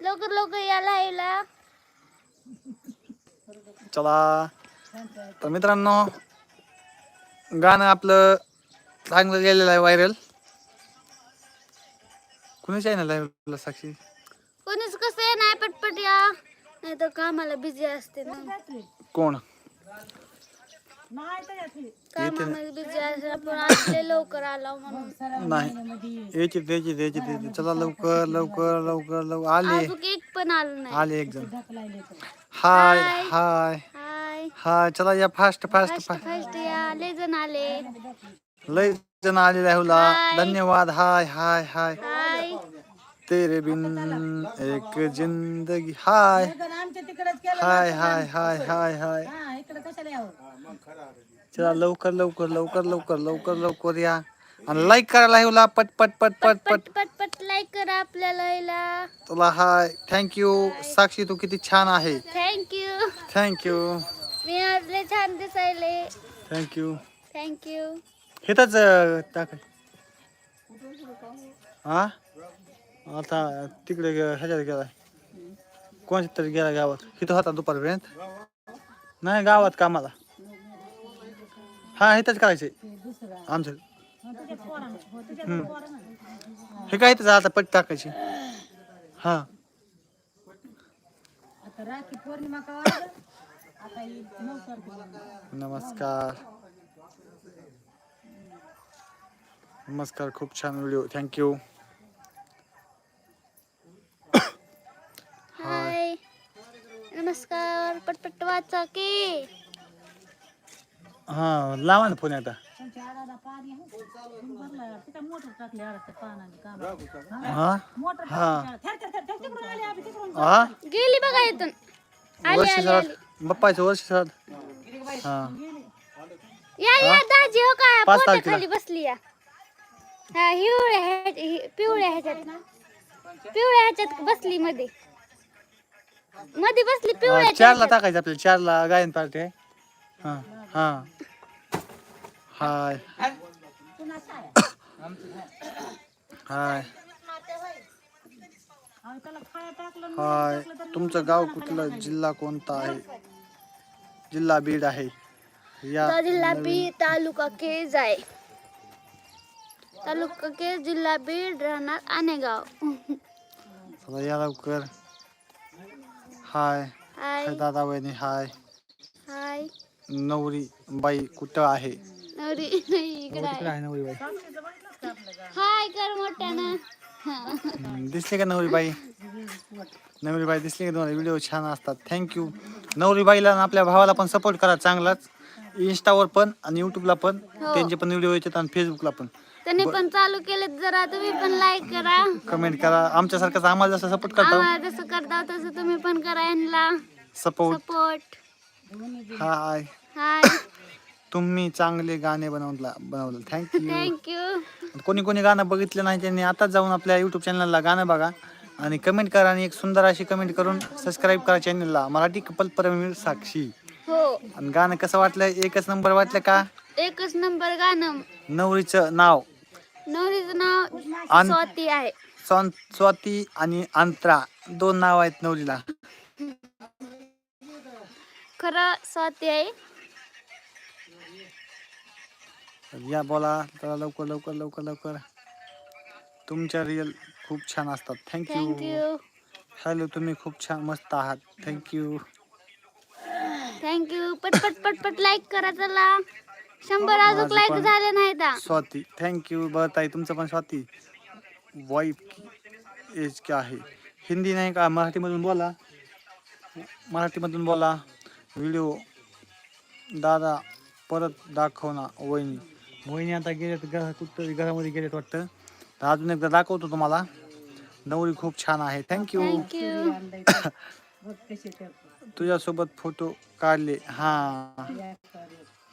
लवकर लवकर या लाईव्हला चला. तर मित्रांनो गाणं आपलं चांगलं गेलेलं आहे व्हायरल कुणी चॅनल आहे साक्षी? कोणीच कसं आहे नाही पटपट या. नाही तर कामाला बिझी असते ना. कोण? पण लवकर आला म्हणून. नाही. यायची यायची यायची यायची. चला लवकर लवकर लवकर लवकर आले. अजून एक पण आलं नाही. आले एक जण. हाय हाय. हाय. हाय. चला या फास्ट फास्ट फास्ट या. लय जण आले. लय जण आलेले आहे हुला. हाय. धन्यवाद. हाय हाय हाय. हाय. तेरे बिन एक जिंदगी. हाय. हाय हाय हाय हाय हाय. चला लवकर लवकर लवकर लवकर लवकर लवकर या. आणि लाईक करायला येऊला पट पट पट पट पट पट. लाईक करा आपल्याला तुला हाय थँक्यू साक्षी तू किती छान आहे. थँक्यू थँक्यू मी आपले छान दिसायले. थँक्यू थँक्यू इथंच टाक. हा? आता तिकडे गे- ह्याच्यात गेला कोणत्या तरी गेला गावात. इथं होता दुपारपर्यंत. नाही गावात कामाला हा इथंच करायचे आमचं हम्म. हे काय तर आता पट टाकायची हा आता राखी पौर्णिमा का वाजलं? आता ही नऊ तारखेला. नमस्कार नमस्कार खूप छान व्हिडिओ थँक्यू की हा लावा ना फोन आता तुमच्या आडाला पाणी आहे? तुम्ही भरलं. तिथं मोटर टाकली आडाच्या पानाने काम. हा? हा मोटर हा. टाकली. थर, थर, थर, थर, तिकडून आली आम्ही तिकडून. हा गेली बघा इथून आली वर्ष बाप्पाचं वर्ष हा या या दाजी हो का पाच तारखेला. खाली बसली या हा हिवळ्या ह्या- हि- पिवळ्या ह्याच्यात पिवळ्या ह्याच्यात बसली मध्ये मध्ये बसली पिवळ्या चारला टाकायचं आपल्याला चारला गायन पार्टी आहे. हा हा. हाय. हाय. तुमचं गाव कुठलं? जिल्हा कोणता आहे? जिल्हा बीड आहे. या जिल्हा बीड तालुका केज आहे. तालुका केज जिल्हा बीड राहणार आनेगाव. चला या लवकर. हाय. हाय. हाय दादा वहिनी हाय. हाय. नवरी बाई कुठं आहे? नवरी इकडे आहे. आहे नवरी बाई. हाय कर मोठ्यानं. हम्म, दिसली का नवरी बाई? नवरी बाई दिसली का तुम्हाला? व्हिडिओ छान असतात. थँक्यू नवरी बाईला आणि आपल्या भावाला पण सपोर्ट करा चांगलाच. इंस्टावर पण आणि युट्यूबला पण. हो. त्यांचे पण व्हिडिओ येतात आणि फेसबुकला पण. त्यांनी पण चालू केले जरा तुम्ही पण लाईक करा. कमेंट करा. आमच्यासारखंच आम्हाला जसं सपोर्ट करता. आम्हाला जसं करता तसं तुम्ही पण करा यांना. सपोर्ट सपोर्ट हाय हाय तुम्ही चांगले गाणे बनवला बनवलं. थँक्यू थँक्यू कोणी कोणी गाणं बघितलं नाही त्यांनी आताच जाऊन आपल्या युट्यूब चॅनलला गाणं बघा. आणि कमेंट करा आणि एक सुंदर अशी कमेंट करून सबस्क्राईब करा चॅनलला मराठी कपल परमवीर साक्षी. हो. आणि गाणं कसं वाटलं एकच नंबर वाटलं का? एकच नंबर गाणं. नवरीचं नाव. नवरीचं नाव आन- स्वाती आहे. स्वाती आणि अंतरा दोन नाव आहेत नवरीला. खरं स्वाती आहे. तर या बोला चला लवकर लवकर लवकर लवकर. तुमच्या रिअल खूप छान असतात. थँक्यू थँक्यू हॅलो तुम्ही खूप छान मस्त आहात. थँक्यू थँक्यू पटपट पटपट लाईक करा चला शंभर अजून माझं लाईक पण. झाले नाही दा स्वाती थँक्यू बरं ताई तुमचं पण स्वाती. वाईफ एज क्या आहे हिंदी नाही का? मराठीमधून बोला. मराठीमधून बोला. व्हिडिओ दादा परत दाखव ना वहिनी. वहिनी आता गेलेत घरा कुठतरी घरामध्ये गेलेत वाटतं. तर अजून एकदा दाखवतो तुम्हाला. नवरी खूप छान आहे. थँक्यू थँक्यू तुझ्यासोबत फोटो काढले. हां.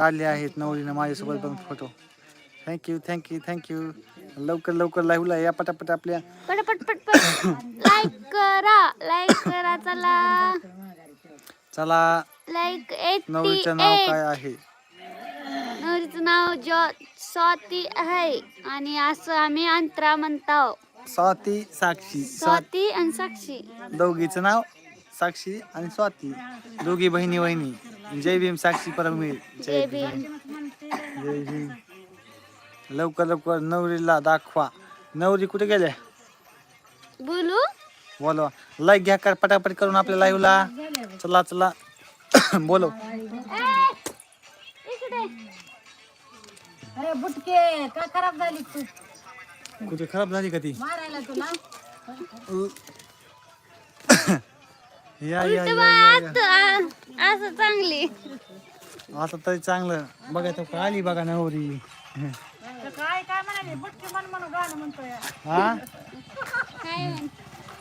काढले आहेत नवरीनं माझ्यासोबत पण फोटो थँक्यू थँक्यू थँक्यू लवकर लवकर लाईव्हला या पटापट आपल्या पटपट पटपट. लाईक करा लाईक करा चला. चला. लाईक नवरीचं नाव काय आहे? नवरीचं नाव जॉ स्वाती आहे. आणि असं आम्ही अंतरा म्हणतो स्वाती साक्षी. स्वा स्वाती आणि साक्षी. दोघीचं नाव साक्षी आणि स्वाती. दोघी बहिणी बहिणी जय भीम साक्षी परमवीर जय भीम. जय भीम. लवकर लवकर नवरीला दाखवा. नवरी कुठे गेल्या बोलू? बोलवा. लाईक घ्या कर पटापट करून आपल्या लाईव्हला चला चला. इकडे. अरे बुटके का खराब झाली तू? कुठे खराब झाली का ती? मारायला तुला या या असं चांगली. आता तरी चांगलं. बघा तो आली बघा नवरी. तर काय काय म्हणाले? बुटके मन म्हणून गाणं म्हणतोय हा? काय म्हण-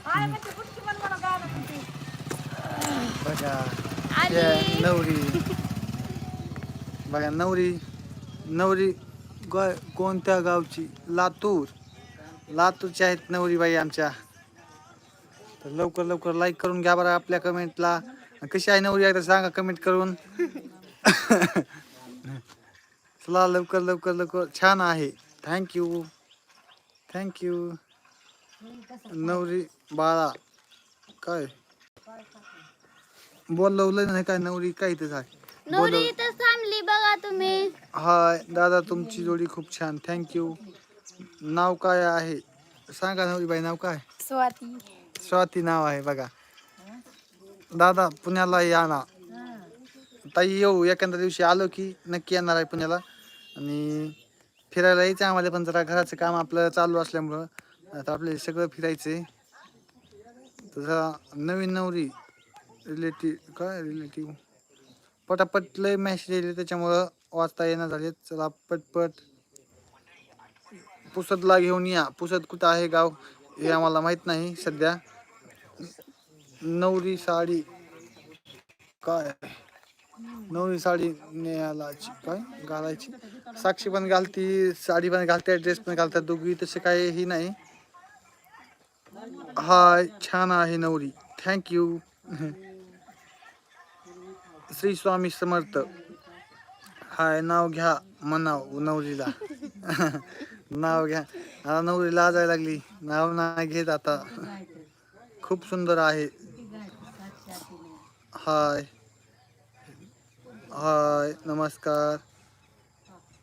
काय म्हणते? बुटके मन म्हणून गाणं म्हणते. बघा त्या नवरी. बघा नवरी नवरी ग कोणत्या गावची? लातूर. लातूरच्या आहेत नवरी बाई आमच्या. तर लवकर लवकर लाईक करून घ्या बरं आपल्या कमेंटला कशी आहे नवरी एकदा सांगा कमेंट करून. चला लवकर लवकर लवकर. छान आहे. थँक्यू थँक्यू नवरी बाळा काय? बोलवलं नाही काय नवरी? काय इथं आहे नवरी इथं थांबली बघा तुम्ही. हाय दादा तुमची जोडी खूप छान. थँक्यू नाव काय आहे? सांगा नवरी बाई नाव काय? स्वाती. स्वाती नाव आहे बघा. दादा पुण्याला या ना. ताई येऊ एखाद्या दिवशी आलो की नक्की येणार आहे पुण्याला. आणि फिरायला यायचं आम्हाला पण जरा घराचं काम आपलं चालू असल्यामुळं. आता आपले सगळं फिरायचंय. तसा नवीन नवरी रिलेटिव्ह काय रिलेटिव्ह पटापट लय मॅसेज येईल त्याच्यामुळं वाचता येणार झाले चला पटपट. पुसदला घेऊन या. पुसद कुठं आहे गाव हे आम्हाला माहीत नाही सध्या. नवरी साडी काय? नवरी साडी नेलाची काय? घालायची. साक्षी पण घालती साडी पण घालते ड्रेस पण घालतात दोघी तसे काहीही नाही. हाय छान आहे नवरी. थँक्यू श्री स्वामी समर्थ. हाय नाव घ्या म्हणाव नवरीला. नाव घ्या. आता नवरी लाजायला लागली. नाव नाही घेत आता. खूप सुंदर आहे. हाय. हाय नमस्कार.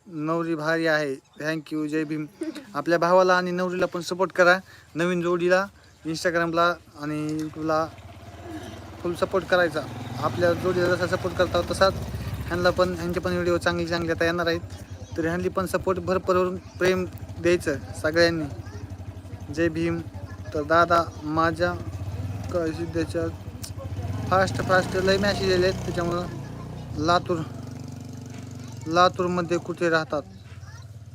नवरी भारी आहे. थँक्यू जय भीम. आपल्या भावाला आणि नवरीला पण सपोर्ट करा. नवीन जोडीला इंस्टाग्रामला आणि यूट्यूबला फुल सपोर्ट करायचा. आपल्या जोडीला जसा सपोर्ट करता तसाच ह्यांना पण ह्यांचे पण व्हिडिओ चांगले चांगले आता येणार आहेत. तर ह्यांनी पण सपोर्ट भरभरून प्रेम द्यायचं सगळ्यांनी. जय भीम. तर दादा माझ्या सिद्धाच्या फास्ट फास्ट लय मॅसेज आले आहेत. त्याच्यामुळं लातूर लातूरमध्ये कुठे राहतात?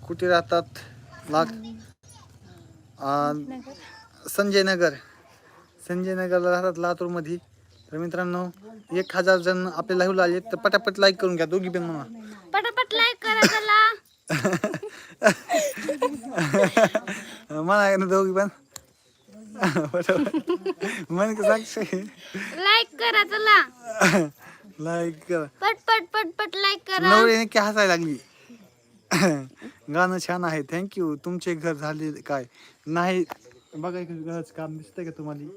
कुठे राहतात? ला आ, संजय नगर संजय नगरला राहतात लातूरमध्ये. तर मित्रांनो एक हजार जण आपल्या लाईव्हला आले तर पटापट लाईक करून घ्या. दोघी पण म्हणा. पटापट लाईक करा ना दोघी पण. मन का साक्षी. लाईक करा चला. लाईक करा. पट पट पट पट लाईक करा. नवरी नक्की हसायला लागली? गाणं छान आहे. थँक्यू तुमचे घर झाले काय? नाही. बघा इकडे घराचं काम दिसतंय का तुम्हाला?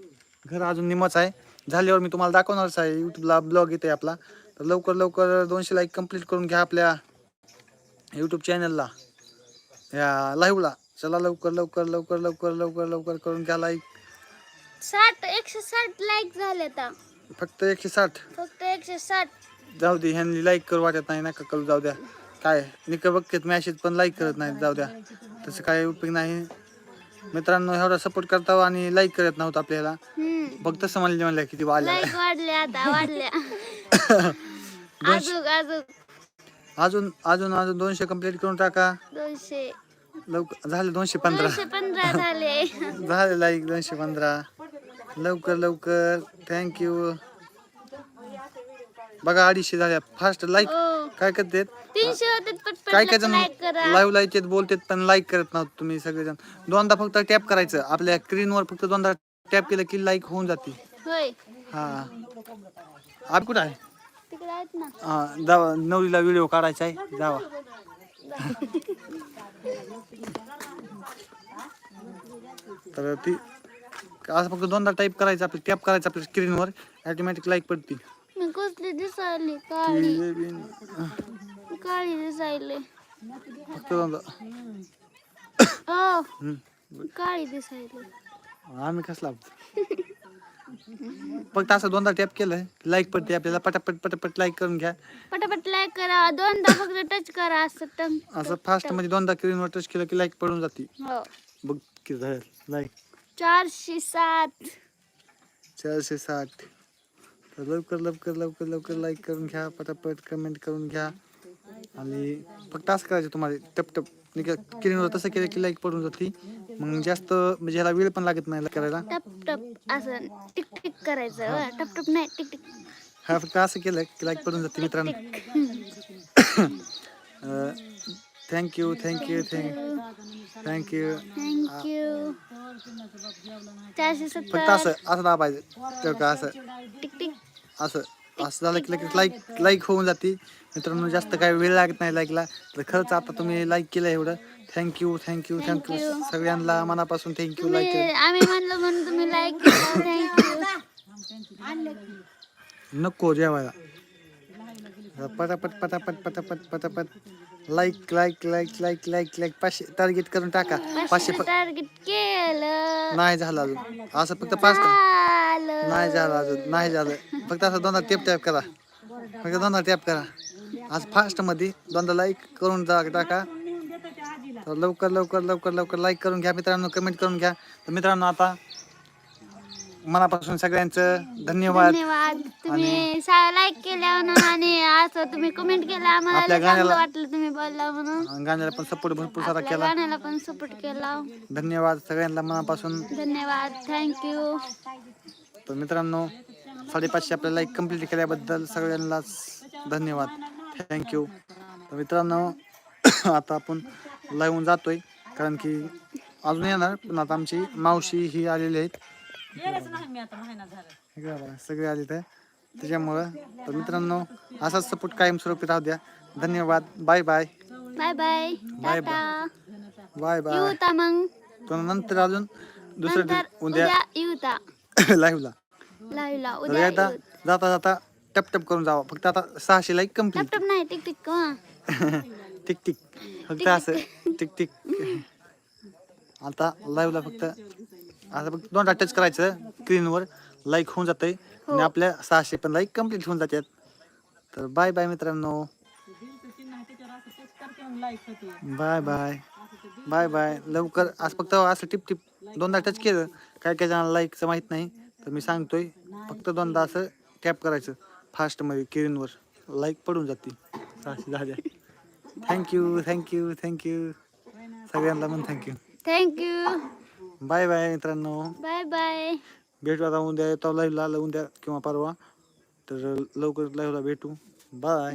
घर अजून निमच आहे. झाल्यावर मी तुम्हाला दाखवणारच आहे. यूट्यूबला ब्लॉग येते आपला. तर लवकर लवकर दोनशे लाईक कंप्लीट करून घ्या आपल्या यूट्यूब चॅनलला या लाईव्हला चला लवकर लवकर लवकर लवकर लवकर लवकर करून घ्या लाईक साठ एकशे साठ लाईक झाले आता. फक्त एकशे साठ. फक्त एकशे साठ. जाऊ दे ह्यांनी लाईक करू वाटत नाही नका करू जाऊ द्या. काय निक बघतात मॅसेज पण लाईक करत नाहीत जाऊ द्या. तसं काय उपयोग नाही. मित्रांनो एवढा सपोर्ट करता आणि लाईक करत नव्हतं आपल्याला. बघ तसं म्हणले म्हणलं किती वाढल्या लाईक वाढल्या आता वाढल्या अजून अजून. अजून अजून अजून दोनशे कंप्लीट करून टाका. दोनशे. लवकर झाले दोनशे पंधरा. दोनशे पंधरा झाले. झाले लाईक दोनशे पंधरा. लवकर लवकर. थँक्यू बघा अडीचशे झाल्या. फास्ट लाईक हो. काय तीनशे पटपट काय काय जण लाईक करा. लाईव्ह लाईचे बोलतात पण लाईक करत नव्हतं तुम्ही सगळेजण. दोनदा फक्त टॅप करायचं. आपल्या स्क्रीनवर फक्त दोनदा टॅप केलं की लाईक होऊन जाते. होय. हा. आप कुठं आहे? तिकडे आहेत ना. हा जावा. नवरीला व्हिडिओ काढायचा आहे. जावा. तर ती असं फक्त दोनदा टाईप करायचं आपलं टॅप करायचं आपल्या स्क्रीनवर ॲटोमॅटिक लाईक पडते मी कसली दिसायली? काळी. काळी दिसायले. फक्त दोनदा. हो हम्म. काळी दिसायले. आम्ही कसला फक्त असं दोनदा टॅप केलं लाईक पडते आपल्याला पटापट पटापट लाईक करून घ्या. पटापट लाईक करा दोनदा फक्त टच करा असं टंग असं फास्टमध्ये दोनदा स्क्रीनवर टच केलं की लाईक पडून जाते. हो. बघ किती झालं. लाईक चारशे सात. चारशे साठ तर लवकर लवकर लवकर लवकर लाईक करून घ्या पटापट कमेंट करून घ्या. आणि फक्त असं करायचं तुम्हाला टप टप. स्क्रीनवर तसं केलं की लाईक पडून जाते मग जास्त म्हणजे ह्याला वेळ पण लागत नाही करायला. टप टप असं टिक टिक करायचं. टप टप नाही टिक टिक. हा फक्त असं केलं की लाईक पडून जाते मित्रांनो. Thank you thank you thank thank you thank you चारशे फक्त सत्तर असं असं दाबायचं तर का असं. Tick tick. असं असं झालं की लगेच लाईक लाईक होऊन जाते. मित्रांनो जास्त काय वेळ लागत नाही लाईकला तर खरंच आता तुम्ही लाईक केलं एवढं. थँक्यू थँक्यू थँक्यू सगळ्यांना मनापासून थँक्यू लाईक तुम्ही केलं. आम्ही म्हणलं म्हणून तुम्ही लाईक केलं. थँक्यू नको जेवायला. पटापट पटापट पटापट पटापट. Like like like like like like पाचशे टार्गेट करून टाका. पाचशे टार्गेट केलं. नाही झालं अजून. असं फक्त पाच नाही झालं अजून. नाही झालं. फक्त असं दोनदा टॅप टॅप करा. फक्त दोनदा टॅप करा. आज फास्टमध्ये दोनदा लाईक करून टाका. तर लवकर लवकर लवकर लवकर लाईक करून घ्या. मित्रांनो कमेंट करून घ्या. तर मित्रांनो आता मनापासून सगळ्यांचं धन्यवाद. धन्यवाद. तुम्ही लाईक केल्यावर आणि असं तुम्ही कमेंट केला आम्हाला आपल्या चांगलं गाण्याला- वाटलं तुम्ही बोलला म्हणून. आणि गाण्याला पण सपोर्ट भरपूर सारा आपल्या केला. गाण्याला पण सपोर्ट केला. धन्यवाद सगळ्यांना मनापासून. धन्यवाद. थँक्यू तर मित्रांनो साडेपाचशे आपल्या लाईक कंप्लीट केल्याबद्दल सगळ्यांनाच धन्यवाद. थँक्यू तर मित्रांनो आता आपण लावून जातोय कारण की अजून येणार पण आता आमची मावशी ही आलेली आहेत. गेलेच नाही मी आता महिना झाला. हे बघा बघा, सगळे आले तर त्याच्यामुळं तर मित्रांनो असाच सपोर्ट कायमस्वरूपी राहू द्या. धन्यवाद. Bye bye bye bye bye tata bye bye ता मग. तर नंतर अजून दुसऱ्या नंतर दिव- उद्या. लाईव्हला लाईव्हला तर उद्या एकदा येऊ. जाता जाता टप टप करून जावा. फक्त आता सहाशे लाईक कंप्लीट लॅपटॉप नाही टिक टिक हा. Tick tick. फक्त असं. टिक. टिक आता लाईव्हला फक्त आता फक्त दोनदा टच करायचं स्क्रीनवर लाईक होऊन जातंय. आणि आपल्या सहाशे पण लाईक कंप्लीट होऊन जातात. तर बाय बाय मित्रांनो. बाय बाय बाय बाय लवकर असं फक्त असं टिप टिप दोनदा टच केलं काय काय जणांना लाईकचं माहीत नाही. तर मी सांगतोय फक्त दोनदा असं टॅप करायचं फास्टमध्ये स्क्रीनवर लाईक पडून जाते सहाशे झाल्या थँक्यू थँक्यू थँक्यू सगळ्यांना पण thank you thank you bye bye मित्रांनो. Bye bye. भेटू आता उद्या. येतो लाईव्हला उद्या किंवा परवा. तर लवकर लाईव्हला भेटू. Bye bye